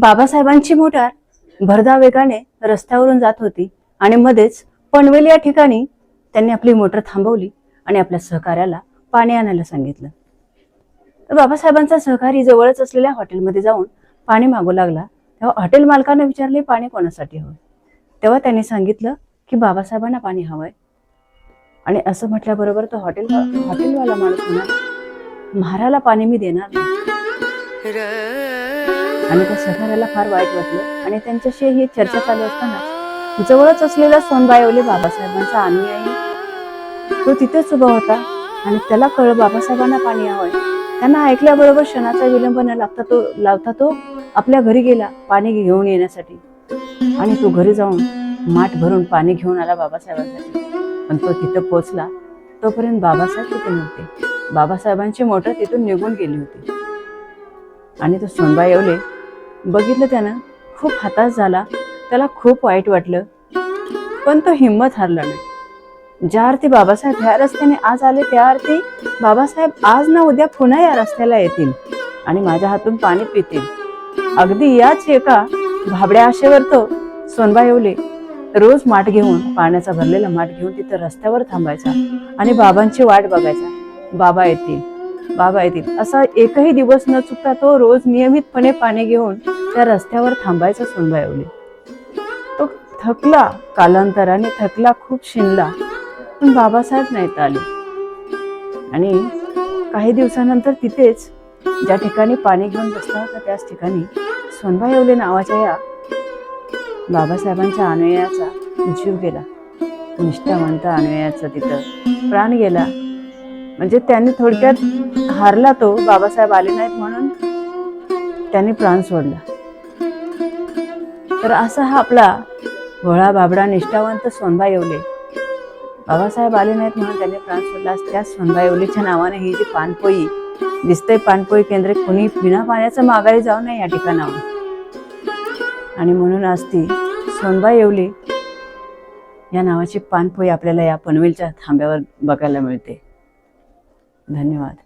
बाबासाहेबांची मोटार भरधाव वेगाने रस्त्यावरून जात होती आणि मध्येच पनवेल या ठिकाणी त्यांनी आपली मोटर थांबवली आणि आपल्या सहकार्याला पाणी आणायला सांगितलं. तर बाबासाहेबांचा सहकारी जवळच असलेल्या हॉटेलमध्ये जाऊन पाणी मागू लागला. तेव्हा हॉटेल मालकाने विचारले पाणी कोणासाठी हवं तेव्हा त्यांनी सांगितलं की बाबासाहेबांना पाणी हवंय. आणि असं म्हटल्याबरोबर तो हॉटेल हॉटेलवाला माणूस म्हणाला महाराला पाणी मी देणार नाही. आणि त्या सहकार्याला फार वाईट वाटलं. आणि त्यांच्याशी ही चर्चा चालू असताना जवळच असलेला सोनबायवले बाबासाहेबांचा अनुयायी तो तिथेच उभा होता आणि त्याला कळ बाबासाहेबांना पाणी हवंय. त्यांना ऐकल्याबरोबर क्षणाचा विलंब न लागता तो लावता तो आपल्या घरी गेला पाणी घेऊन येण्यासाठी. आणि तो घरी जाऊन माठ भरून पाणी घेऊन आला बाबासाहेबांसाठी. पण तो तिथं पोचला तोपर्यंत बाबासाहेब तिथे नव्हते. बाबासाहेबांची मोटर तिथून निघून गेली होती. आणि तो सोनबाई येवले बघितलं त्यानं खूप हताश झाला. त्याला खूप वाईट वाटलं. पण तो हिंमत हारला नाही. ज्या अर्थी बाबासाहेब ह्या रस्त्याने आज आले त्या अर्थी बाबासाहेब आज ना उद्या पुन्हा या रस्त्याला येतील आणि माझ्या हातून पाणी पितील. अगदी याच एका भाबड्या आशेवर तो सोनबा येवले रोज माठ घेऊन पाण्याचा भरलेला माठ घेऊन तिथं रस्त्यावर थांबायचा आणि बाबांची वाट बघायचा. बाबा येतील बाबा येतील. असा एकही दिवस न चुकता तो रोज नियमितपणे पाणी घेऊन त्या रस्त्यावर थांबायचा सोनबा येवले तो थकला कालांतराने थकला खूप शिनला पण बाबासाहेब नाहीत आले. आणि काही दिवसानंतर तिथेच ज्या ठिकाणी पाणी घेऊन बसला होता त्याच ठिकाणी सोनबा येवले नावाच्या या बाबासाहेबांच्या अनुयायाचा जीव गेला. निष्ठावंत अनुयायाचा तिथं प्राण गेला. म्हणजे त्यांनी थोडक्यात हारला तो बाबासाहेब आले नाहीत म्हणून त्यांनी प्राण सोडला. तर असा हा आपला भोळा बाबडा निष्ठावंत सोनबा येवले. बाबासाहेब आले नाहीत म्हणून त्यांनी प्राण सोडला त्या सोनबा येवलेच्या नावाने ही जी पानपोई दिसते पानपोई केंद्र कोणी बिना पाण्याचं माघारी जाऊ नये या ठिकाणावर आणि म्हणून आज ती सोनबा येवली या नावाची पानपोई आपल्याला या पनवेलच्या थांब्यावर बघायला मिळते. धन्यवाद.